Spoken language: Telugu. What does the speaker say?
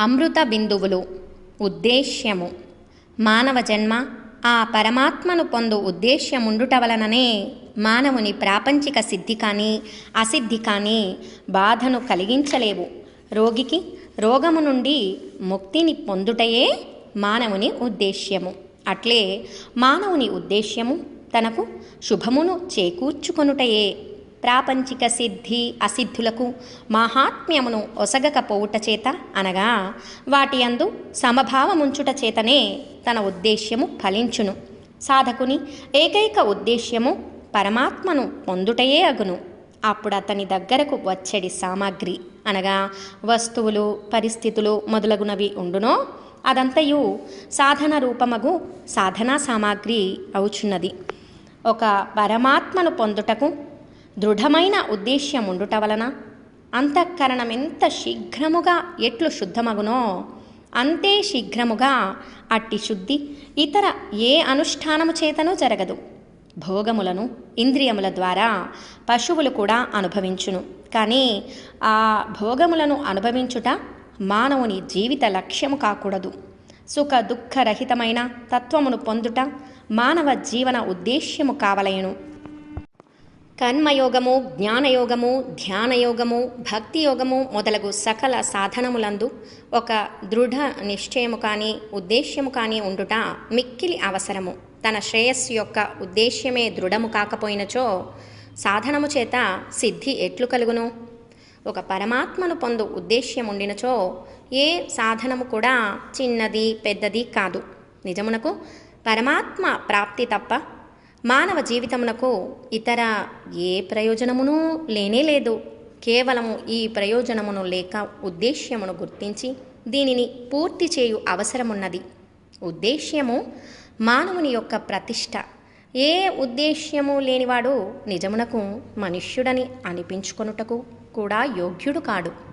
అమృత బిందువులు. ఉద్దేశ్యము. మానవ జన్మ ఆ పరమాత్మను పొందు ఉద్దేశ్యముండుట వలననే మానవుని ప్రాపంచిక సిద్ధి కానీ అసిద్ధి కానీ బాధను కలిగించలేవు. రోగికి రోగము నుండి ముక్తిని పొందుటయే మానవుని ఉద్దేశ్యము. అట్లే మానవుని ఉద్దేశ్యము తనకు శుభమును చేకూర్చుకొనుటయే ప్రాపంచిక సిద్ధి అసిద్ధులకు మాహాత్మ్యమును ఒసగకపోవుట చేత అనగా వాటి అందు సమభావముంచుట చేతనే తన ఉద్దేశ్యము ఫలించును. సాధకుని ఏకైక ఉద్దేశ్యము పరమాత్మను పొందుటయే అగును. అప్పుడు అతని దగ్గరకు వచ్చడి సామాగ్రి అనగా వస్తువులు పరిస్థితులు మొదలగునవి ఉండునో అదంతయు సాధన రూపమగు సాధనా సామాగ్రి అవుచున్నది. ఒక పరమాత్మను పొందుటకు దృఢమైన ఉద్దేశ్యం ఉండుట వలన అంతఃకరణం ఎంత శీఘ్రముగా ఎట్లు శుద్ధమగునో అంతే శీఘ్రముగా అట్టి శుద్ధి ఇతర ఏ అనుష్ఠానము చేతనూ జరగదు. భోగములను ఇంద్రియముల ద్వారా పశువులు కూడా అనుభవించును. కానీ ఆ భోగములను అనుభవించుట మానవుని జీవిత లక్ష్యము కాకూడదు. సుఖ దుఃఖరహితమైన తత్వమును పొందుట మానవ జీవన ఉద్దేశ్యము కావలయను కర్మయోగము జ్ఞానయోగము ధ్యానయోగము భక్తి యోగము మొదలగు సకల సాధనములందు ఒక దృఢ నిశ్చయము కానీ ఉద్దేశ్యము కానీ ఉండుట మిక్కిలి అవసరము. తన శ్రేయస్సు యొక్క ఉద్దేశ్యమే దృఢము కాకపోయినచో సాధనము చేత సిద్ధి ఎట్లు కలుగును? ఒక పరమాత్మను పొందు ఉద్దేశ్యం ఉండినచో ఏ సాధనము కూడా చిన్నది పెద్దది కాదు. నిజమునకు పరమాత్మ ప్రాప్తి తప్ప మానవ జీవితమునకు ఇతర ఏ ప్రయోజనమును లేనే లేదు. కేవలము ఈ ప్రయోజనమును లేక ఉద్దేశ్యమును గుర్తించి దీనిని పూర్తి చేయు అవసరమున్నది. ఉద్దేశ్యము మానవుని యొక్క ప్రతిష్ట. ఏ ఉద్దేశ్యము లేనివాడు నిజమునకు మనుష్యుడని అనిపించుకొనుటకు కూడా యోగ్యుడు కాడు.